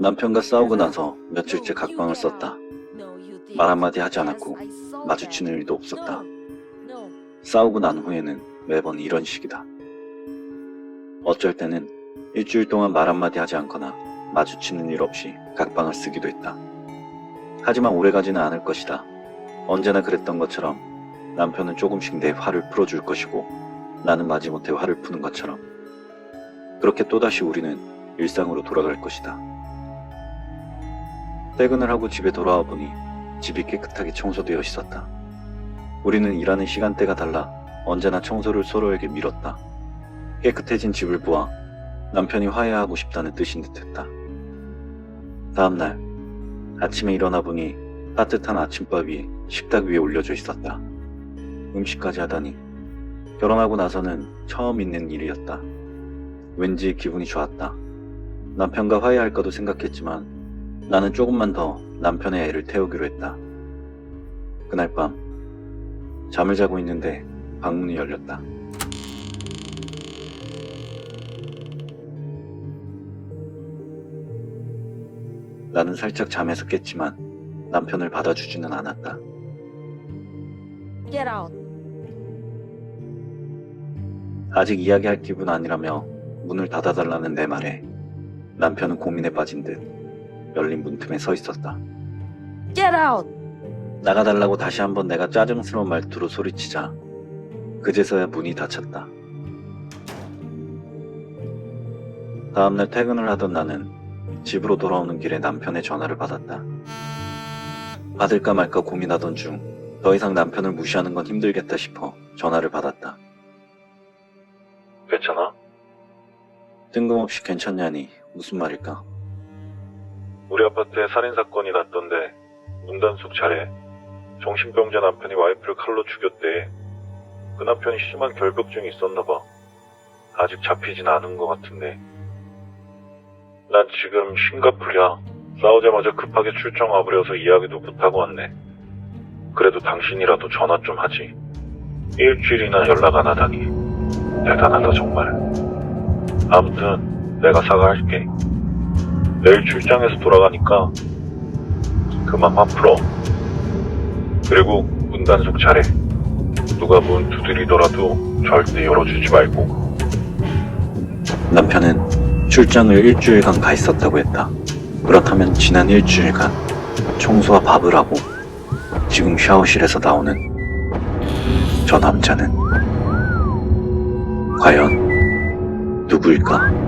남편과 싸우고 나서 며칠째 각방을 썼다. 말 한마디 하지 않았고 마주치는 일도 없었다. 싸우고 난 후에는 매번 이런 식이다. 어쩔 때는 일주일 동안 말 한마디 하지 않거나 마주치는 일 없이 각방을 쓰기도 했다. 하지만 오래가지는 않을 것이다. 언제나 그랬던 것처럼 남편은 조금씩 내 화를 풀어줄 것이고 나는 마지못해 화를 푸는 것처럼 그렇게 또다시 우리는 일상으로 돌아갈 것이다. 퇴근을 하고 집에 돌아와 보니 집이 깨끗하게 청소되어 있었다. 우리는 일하는 시간대가 달라 언제나 청소를 서로에게 밀었다. 깨끗해진 집을 보아 남편이 화해하고 싶다는 뜻인 듯 했다. 다음날 아침에 일어나 보니 따뜻한 아침밥 위에 식탁 위에 올려져 있었다. 음식까지 하다니 결혼하고 나서는 처음 있는 일이었다. 왠지 기분이 좋았다. 남편과 화해할까도 생각했지만 나는 조금만 더 남편의 애를 태우기로 했다. 그날 밤 잠을 자고 있는데 방문이 열렸다. 나는 살짝 잠에서 깼지만 남편을 받아주지는 않았다. Get out. 아직 이야기할 기분 아니라며 문을 닫아달라는 내 말에 남편은 고민에 빠진 듯 열린 문틈에 서 있었다. Get out. 나가달라고 다시 한번 내가 짜증스러운 말투로 소리치자 그제서야 문이 닫혔다. 다음날 퇴근을 하던 나는 집으로 돌아오는 길에 남편의 전화를 받았다. 받을까 말까 고민하던 중 더 이상 남편을 무시하는 건 힘들겠다 싶어 전화를 받았다. 괜찮아? 뜬금없이 괜찮냐니 무슨 말일까? 우리 아파트에 살인사건이 났던데 문단속 잘해. 정신병자 남편이 와이프를 칼로 죽였대. 그 남편이 심한 결벽증이 있었나 봐. 아직 잡히진 않은 것 같은데. 난 지금 싱가풀이야. 싸우자마자 급하게 출장 와버려서 이야기도 못하고 왔네. 그래도 당신이라도 전화 좀 하지. 일주일이나 연락 안 하다니. 대단하다 정말. 아무튼 내가 사과할게. 내일 출장에서 돌아가니까 그만 화 풀어. 그리고 문 단속 잘해. 누가 문 두드리더라도 절대 열어주지 말고. 남편은 출장을 일주일간 가 있었다고 했다. 그렇다면 지난 일주일간 청소와 밥을 하고 지금 샤워실에서 나오는 저 남자는 과연 누구일까?